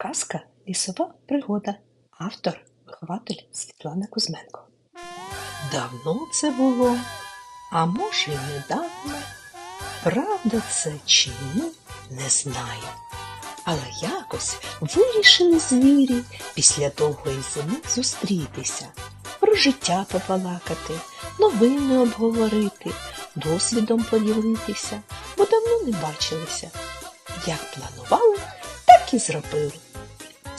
Казка Лісова пригода. Автор вихователь Світлана Кузьменко. Давно це було, а може й недавно. Правда це чи ні, не знаю. Але якось вирішили звірі після довгої зими зустрітися, про життя побалакати, новини обговорити, досвідом поділитися, бо давно не бачилися. Як планували, так і зробили.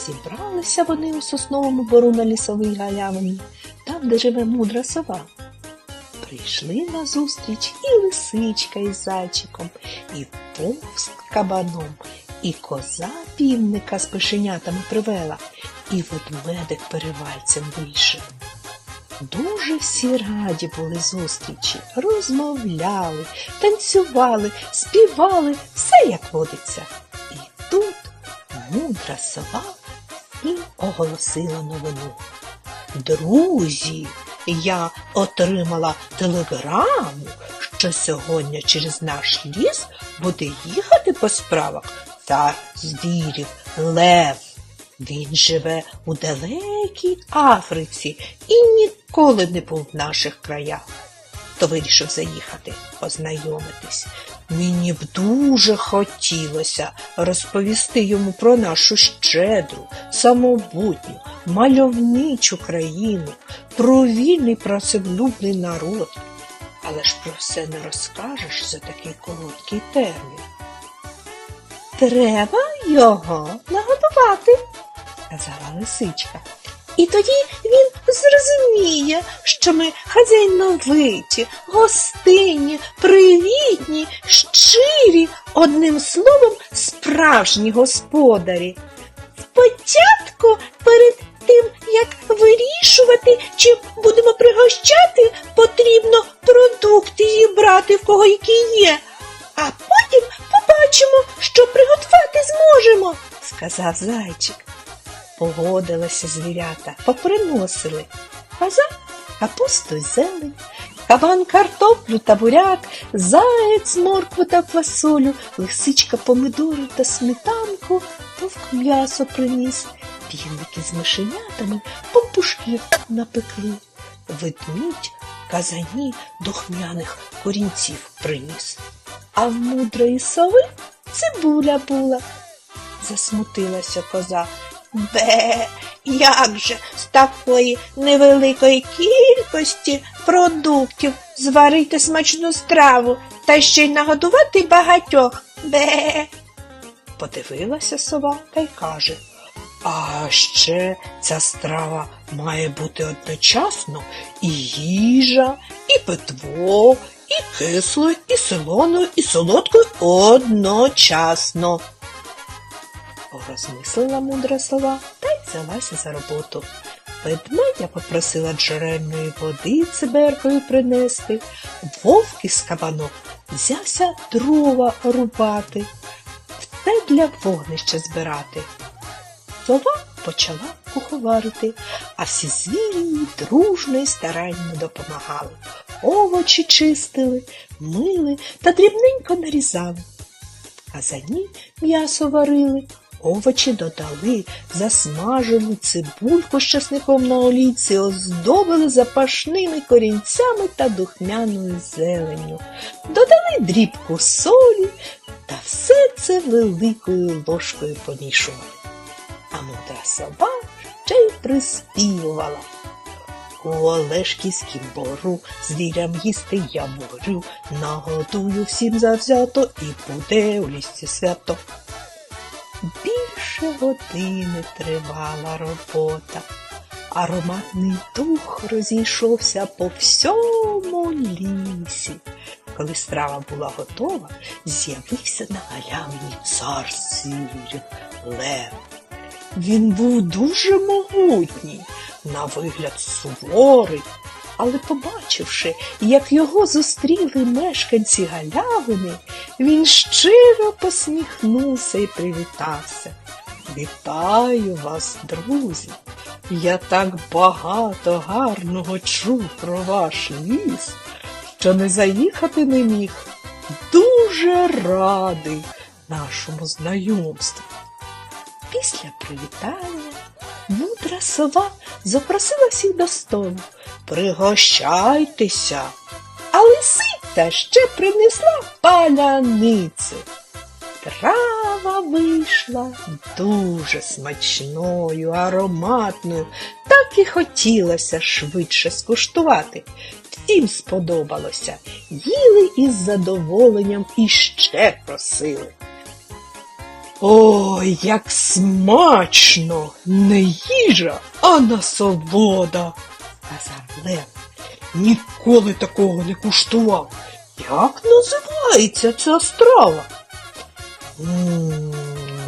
Зібралися вони у сосновому бору на лісовій галявині, там, де живе мудра сова. Прийшли назустріч і лисичка із зайчиком, і вовк з кабаном, і коза півника з пишенятами привела, і ведмедик перевальцем вийшов. Дуже всі раді були зустрічі, розмовляли, танцювали, співали, все як водиться. І тут мудра сова і оголосила новину. Друзі, я отримала телеграму, що сьогодні через наш ліс буде їхати по справах цар звірів Лев. Він живе у далекій Африці і ніколи не був в наших краях. То вирішив заїхати, познайомитись. Мені б дуже хотілося розповісти йому про нашу щедру, самобутню, мальовничу країну, про вільний працевлюбний народ. Але ж про все не розкажеш за такий короткий термін. Треба його нагодувати, сказала лисичка. І тоді він зрозуміє, що ми хазяйновиті, гостинні, привітні, щирі, одним словом, справжні господарі. Спочатку, перед тим, як вирішувати, чи будемо пригощати, потрібно продукти зібрати, в кого які є, а потім побачимо, що приготувати зможемо, сказав зайчик. Погодилися звірята, поприносили. Коза капусту й зелень, кабан картоплю та буряк, заєць моркву та фасолю, лисичка помидори та сметанку, вовк м'ясо приніс, півники з мишенятами помпушків напекли, ведмідь казані духмяних корінців приніс. А в мудрої сови цибуля була. Засмутилася коза. Бе, як же з такої невеликої кількості продуктів зварити смачну страву та ще й нагодувати багатьох. Бе. Подивилася сова та й каже. А ще ця страва має бути одночасно і їжа, і питво, і кислою, і солоною, і солодкою одночасно. Розмислила мудра сова та й взялася за роботу. Ведмедя попросила джерельної води циберкою принести, вовк із кабаном взявся дрова рубати, все для вогнища збирати. Сова почала куховарити, а всі звірі дружно і старанно допомагали. Овочі чистили, мили та дрібненько нарізали. В казані м'ясо варили, овочі додали, засмажили цибульку з часником на олійці, оздобили запашними корінцями та духмяною зеленню, додали дрібку солі та все це великою ложкою помішували. А мудра сова ще й приспівувала. У Олешківськім бору звірям їсти я борю, нагодую всім завзято і буде у лісі свято. Більше години тривала робота. Ароматний дух розійшовся по всьому лісі. Коли страва була готова, з'явився на галявині цар звірів Лев. Він був дуже могутній, на вигляд суворий, але побачивши, як його зустріли мешканці галявини, він щиро посміхнувся і привітався. Вітаю вас, друзі! Я так багато гарного чув про ваш ліс, що не заїхати не міг. Дуже радий нашому знайомству. Після привітання мудра сова запросила всіх до столу. Пригощайтеся. А лисиця ще принесла паляницю. Трава вийшла дуже смачною, ароматною, так і хотілося швидше скуштувати. Всім сподобалося, їли із задоволенням і ще просили. Ой, як смачно! Не їжа, а насолода, сказав Лев. Ніколи такого не куштував. Як називається ця страва?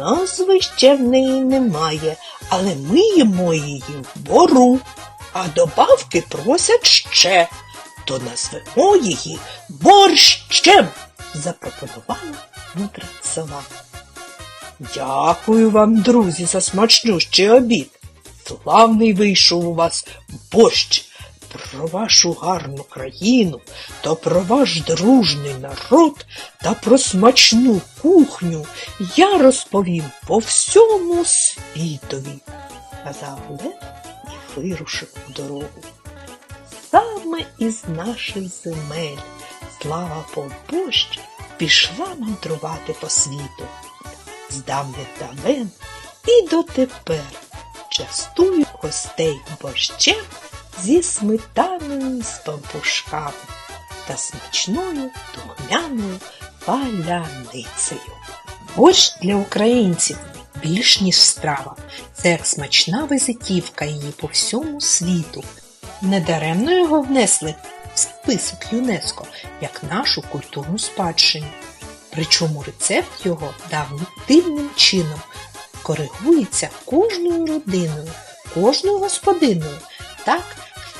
Назви ще в неї немає, але ми їмо її бору, а добавки просять ще, то назвемо її борщем, запропонувала мудра сова. Дякую вам, друзі, за смачнющий обід. Славний вийшов у вас борщ. Про вашу гарну країну та про ваш дружний народ та про смачну кухню я розповім по всьому світові, сказав Лев і вирушив у дорогу. Саме із наших земель слава Полбощ пішла мандрувати по світу. З давен і дотепер частую гостей борщем зі сметаною з пампушками та смачною духмяною паляницею. Борщ для українців більш ніж страва. Це як смачна визитівка її по всьому світу. Недаремно його внесли в список ЮНЕСКО як нашу культурну спадщину. Причому рецепт його давним дивним чином коригується кожною родиною, кожною господиною, так,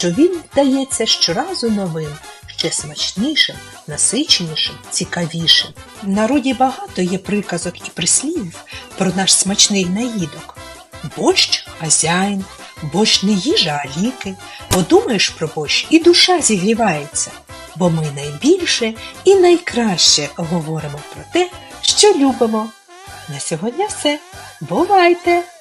що він вдається щоразу новим, ще смачнішим, насиченішим, цікавішим. В народі багато є приказок і прислівів про наш смачний наїдок. Борщ хазяїн, борщ не їжа, а ліки. Подумаєш про борщ і душа зігрівається, бо ми найбільше і найкраще говоримо про те, що любимо. На сьогодні все. Бувайте!